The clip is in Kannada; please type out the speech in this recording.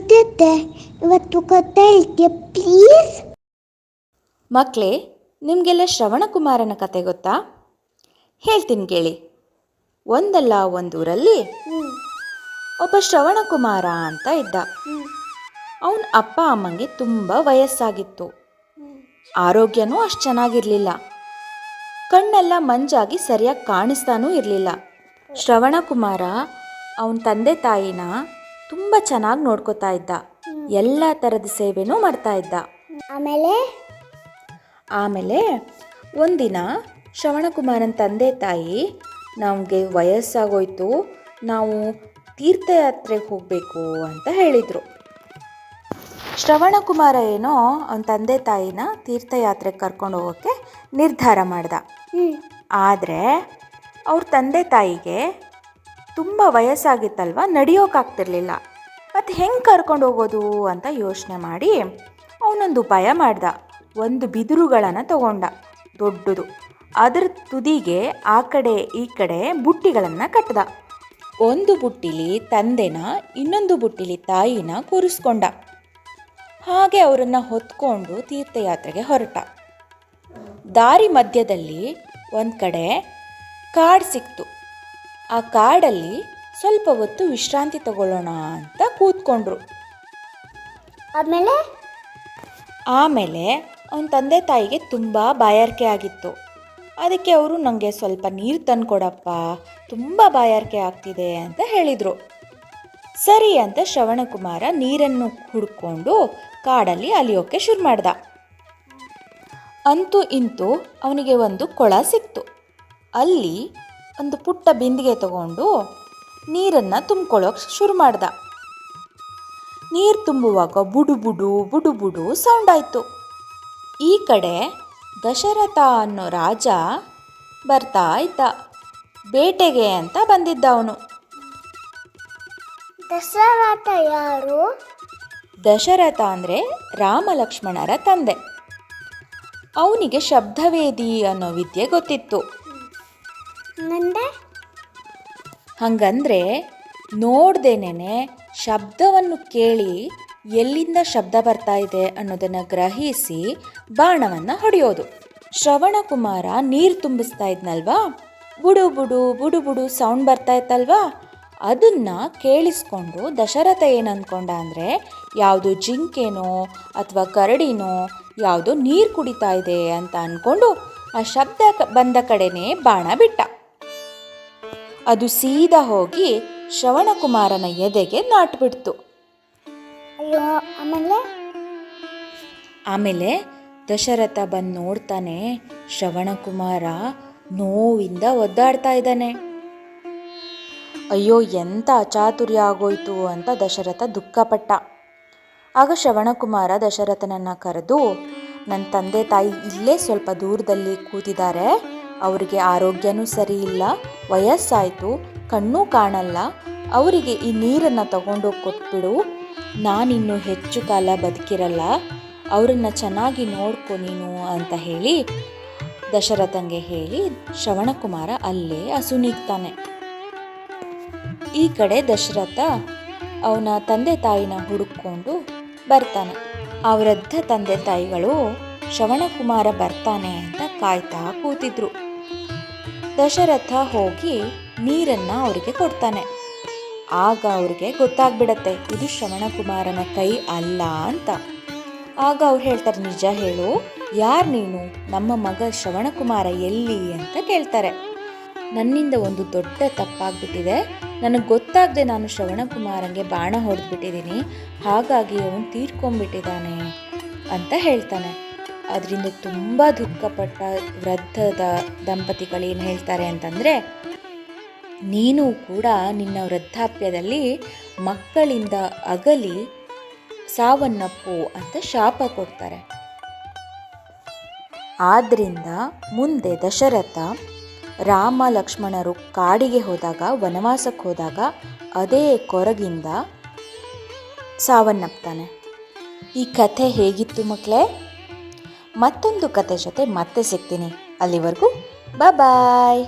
ಜೊತೆ ಇವತ್ತು ಕತೆ ಹೇಳ್ತೀಯ ಪ್ಲೀಸ್ ಮಕ್ಕಳೇ ನಿಮಗೆಲ್ಲ ಶ್ರವಣಕುಮಾರನ ಕತೆ ಗೊತ್ತಾ? ಹೇಳ್ತೀನಿ ಕೇಳಿ. ಒಂದಲ್ಲ ಒಂದೂರಲ್ಲಿ ಒಬ್ಬ ಶ್ರವಣಕುಮಾರ ಅಂತ ಇದ್ದ. ಅವನ ಅಪ್ಪ ಅಮ್ಮಂಗೆ ತುಂಬ ವಯಸ್ಸಾಗಿತ್ತು. ಆರೋಗ್ಯನೂ ಅಷ್ಟು ಚೆನ್ನಾಗಿರಲಿಲ್ಲ. ಕಣ್ಣೆಲ್ಲ ಮಂಜಾಗಿ ಸರಿಯಾಗಿ ಕಾಣಿಸ್ತಾನೂ ಇರಲಿಲ್ಲ. ಶ್ರವಣಕುಮಾರ ಅವನ ತಂದೆ ತಾಯಿನ ತುಂಬ ಚೆನ್ನಾಗಿ ನೋಡ್ಕೋತಾ ಇದ್ದ. ಎಲ್ಲ ಥರದ ಸೇವೆನೂ ಮಾಡ್ತಾ ಇದ್ದ. ಆಮೇಲೆ? ಆಮೇಲೆ ಒಂದಿನ ಶ್ರವಣಕುಮಾರನ ತಂದೆ ತಾಯಿ ನಮಗೆ ವಯಸ್ಸಾಗೋಯ್ತು ನಾವು ತೀರ್ಥಯಾತ್ರೆಗೆ ಹೋಗಬೇಕು ಅಂತ ಹೇಳಿದರು. ಶ್ರವಣಕುಮಾರ ಏನೋ ಅವನ ತಂದೆ ತಾಯಿನ ತೀರ್ಥಯಾತ್ರೆಗೆ ಕರ್ಕೊಂಡು ಹೋಗೋಕ್ಕೆ ನಿರ್ಧಾರ ಮಾಡ್ದ. ಆದರೆ ಅವ್ರ ತಂದೆ ತಾಯಿಗೆ ತುಂಬ ವಯಸ್ಸಾಗಿತ್ತಲ್ವ ನಡೆಯೋಕ್ಕಾಗ್ತಿರ್ಲಿಲ್ಲ ಮತ್ತು ಹೆಂಗೆ ಕರ್ಕೊಂಡು ಹೋಗೋದು ಅಂತ ಯೋಚನೆ ಮಾಡಿ ಅವನೊಂದು ಉಪಾಯ ಮಾಡ್ದ. ಒಂದು ಬಿದಿರುಗಳನ್ನು ತಗೊಂಡ, ದೊಡ್ಡದು. ಅದರ ತುದಿಗೆ ಆ ಕಡೆ ಈ ಕಡೆ ಬುಟ್ಟಿಗಳನ್ನು ಕಟ್ಟದ ಒಂದು ಬುಟ್ಟಿಲಿ ತಂದೆನ, ಇನ್ನೊಂದು ಬುಟ್ಟಿಲಿ ತಾಯಿನ ಕೂರಿಸ್ಕೊಂಡ. ಹಾಗೆ ಅವರನ್ನು ಹೊತ್ಕೊಂಡು ತೀರ್ಥಯಾತ್ರೆಗೆ ಹೊರಟ. ದಾರಿ ಮಧ್ಯದಲ್ಲಿ ಒಂದು ಕಡೆ ಕಾಡು ಸಿಕ್ತು. ಆ ಕಾಡಲ್ಲಿ ಸ್ವಲ್ಪ ಹೊತ್ತು ವಿಶ್ರಾಂತಿ ತಗೊಳ್ಳೋಣ ಅಂತ ಕೂತ್ಕೊಂಡ್ರು. ಆಮೇಲೆ? ಆಮೇಲೆ ಅವನ ತಂದೆ ತಾಯಿಗೆ ತುಂಬ ಬಾಯಾರಿಕೆ ಆಗಿತ್ತು. ಅದಕ್ಕೆ ಅವರು ನನಗೆ ಸ್ವಲ್ಪ ನೀರು ತಂದುಕೊಡಪ್ಪ ತುಂಬ ಬಾಯಾರಿಕೆ ಆಗ್ತಿದೆ ಅಂತ ಹೇಳಿದರು. ಸರಿ ಅಂತ ಶ್ರವಣಕುಮಾರ ನೀರನ್ನು ಹುಡ್ಕೊಂಡು ಕಾಡಲ್ಲಿ ಅಲಿಯೋಕ್ಕೆ ಶುರು ಮಾಡ್ದ. ಅಂತೂ ಇಂತೂ ಅವನಿಗೆ ಒಂದು ಕೊಳ ಸಿಕ್ತು. ಅಲ್ಲಿ ಒಂದು ಪುಟ್ಟ ಬಿಂದಿಗೆ ತಗೊಂಡು ನೀರನ್ನು ತುಂಬ್ಕೊಳ್ಳೋಕೆ ಶುರು ಮಾಡ್ದ. ನೀರು ತುಂಬುವಾಗ ಬುಡು ಬುಡು ಬುಡು ಬುಡು ಸೌಂಡ್ ಆಯಿತು. ಈ ಕಡೆ ದಶರಥ ಅನ್ನೋ ರಾಜ ಬರ್ತಾ ಇದ್ದ. ಬೇಟೆಗೆ ಅಂತ ಬಂದಿದ್ದ ಅವನು. ದಶರಥ ಯಾರು? ದಶರಥ ಅಂದರೆ ರಾಮ ಲಕ್ಷ್ಮಣರ ತಂದೆ. ಅವನಿಗೆ ಶಬ್ದವೇದಿ ಅನ್ನೋ ವಿದ್ಯೆ ಗೊತ್ತಿತ್ತು. ನಂದೆ? ಹಂಗಂದ್ರೆ ನೋಡ್ದೇನೆ ಶಬ್ದವನ್ನು ಕೇಳಿ ಎಲ್ಲಿಂದ ಶಬ್ದ ಬರ್ತಾ ಇದೆ ಅನ್ನೋದನ್ನು ಗ್ರಹಿಸಿ ಬಾಣವನ್ನು ಹೊಡೆಯೋದು. ಶ್ರವಣಕುಮಾರ ನೀರು ತುಂಬಿಸ್ತಾ ಇದ್ನಲ್ವಾ? ಬುಡು ಬುಡು ಬುಡು ಬುಡು ಸೌಂಡ್ ಬರ್ತಾ ಇತ್ತಲ್ವಾ? ಅದನ್ನ ಕೇಳಿಸ್ಕೊಂಡು ದಶರಥ ಏನು ಅಂದ್ಕೊಂಡ ಅಂದರೆ ಯಾವುದು ಜಿಂಕೆನೋ ಅಥವಾ ಕರಡಿನೋ ಯಾವುದೋ ನೀರು ಕುಡಿತಾ ಇದೆ ಅಂತ ಅಂದ್ಕೊಂಡು ಆ ಶಬ್ದ ಬಂದ ಕಡೆನೇ ಬಾಣ ಬಿಟ್ಟ. ಅದು ಸೀದಾ ಹೋಗಿ ಶ್ರವಣಕುಮಾರನ ಎದೆಗೆ ನಾಟ್ಬಿಡ್ತು. ಅಯ್ಯೋ ಆಮೇಲೆ? ಆಮೇಲೆ ದಶರಥ ಬಂದು ನೋಡ್ತಾನೆ ಶ್ರವಣಕುಮಾರ ನೋವಿಂದ ಒದ್ದಾಡ್ತಾ ಇದ್ದಾನೆ. ಅಯ್ಯೋ ಎಂಥ ಅಚಾತುರ್ಯ ಆಗೋಯ್ತು ಅಂತ ದಶರಥ ದುಃಖಪಟ್ಟ. ಆಗ ಶ್ರವಣಕುಮಾರ ದಶರಥನನ್ನ ಕರೆದು ನನ್ನ ತಂದೆ ತಾಯಿ ಇಲ್ಲೇ ಸ್ವಲ್ಪ ದೂರದಲ್ಲಿ ಕೂತಿದ್ದಾರೆ. ಅವರಿಗೆ ಆರೋಗ್ಯನೂ ಸರಿ ಇಲ್ಲ ವಯಸ್ಸಾಯಿತು, ಕಣ್ಣೂ ಕಾಣಲ್ಲ. ಅವರಿಗೆ ಈ ನೀರನ್ನು ತಗೊಂಡೋಗಿ ಕೊಟ್ಬಿಡು. ನಾನಿನ್ನು ಹೆಚ್ಚು ಕಾಲ ಬದುಕಿರಲ್ಲ, ಅವರನ್ನು ಚೆನ್ನಾಗಿ ನೋಡ್ಕೊ ನೀನು ಅಂತ ಹೇಳಿ ದಶರಥಂಗೆ ಹೇಳಿ ಶ್ರವಣಕುಮಾರ ಅಲ್ಲೇ ಅಸುನೀಗ್ತಾನೆ ಈ ಕಡೆ ದಶರಥ ಅವನ ತಂದೆ ತಾಯಿನ ಹುಡುಕೊಂಡು ಬರ್ತಾನೆ. ಆ ತಂದೆ ತಾಯಿಗಳು ಶ್ರವಣಕುಮಾರ ಬರ್ತಾನೆ ಅಂತ ಕಾಯ್ತಾ ಕೂತಿದ್ರು. ದಶರಥ ಹೋಗಿ ನೀರನ್ನು ಅವರಿಗೆ ಕೊಡ್ತಾನೆ. ಆಗ ಅವ್ರಿಗೆ ಗೊತ್ತಾಗ್ಬಿಡತ್ತೆ, ಇದು ಶ್ರವಣಕುಮಾರನ ಕೈ ಅಲ್ಲ ಅಂತ. ಆಗ ಅವ್ರು ಹೇಳ್ತಾರೆ, ನಿಜ ಹೇಳು, ಯಾರು ನೀನು? ನಮ್ಮ ಮಗ ಶ್ರವಣಕುಮಾರ ಎಲ್ಲಿ ಅಂತ ಕೇಳ್ತಾರೆ. ನನ್ನಿಂದ ಒಂದು ದೊಡ್ಡ ತಪ್ಪಾಗ್ಬಿಟ್ಟಿದೆ. ನನಗೆ ಗೊತ್ತಾಗದೆ ನಾನು ಶ್ರವಣಕುಮಾರಂಗೆ ಬಾಣ ಹೊಡೆದ್ಬಿಟ್ಟಿದ್ದೀನಿ ಹಾಗಾಗಿ ಅವನು ತೀರ್ಕೊಂಬಿಟ್ಟಿದ್ದಾನೆ ಅಂತ ಹೇಳ್ತಾನೆ. ಅದರಿಂದ ತುಂಬ ದುಃಖಪಟ್ಟ ವೃದ್ಧದ ದಂಪತಿಗಳು ಏನು ಹೇಳ್ತಾರೆ ಅಂತಂದರೆ, ನೀನು ಕೂಡ ನಿನ್ನ ವೃದ್ಧಾಪ್ಯದಲ್ಲಿ ಮಕ್ಕಳಿಂದ ಅಗಲಿ ಸಾವನ್ನಪ್ಪು ಅಂತ ಶಾಪ ಕೊಡ್ತಾರೆ. ಆದ್ದರಿಂದ ಮುಂದೆ ದಶರಥ ರಾಮ ಲಕ್ಷ್ಮಣರು ಕಾಡಿಗೆ ಹೋದಾಗ, ವನವಾಸಕ್ಕೆ ಹೋದಾಗ ಅದೇ ಕೊರಗಿಂದ ಸಾವನ್ನಪ್ತಾನೆ. ಈ ಕಥೆ ಹೇಗಿತ್ತು ಮಕ್ಕಳೇ ಮತ್ತೊಂದು ಕತೆ ಜೊತೆ ಮತ್ತೆ ಸಿಗ್ತೀನಿ. ಅಲ್ಲಿವರೆಗೂ ಬಾಯ್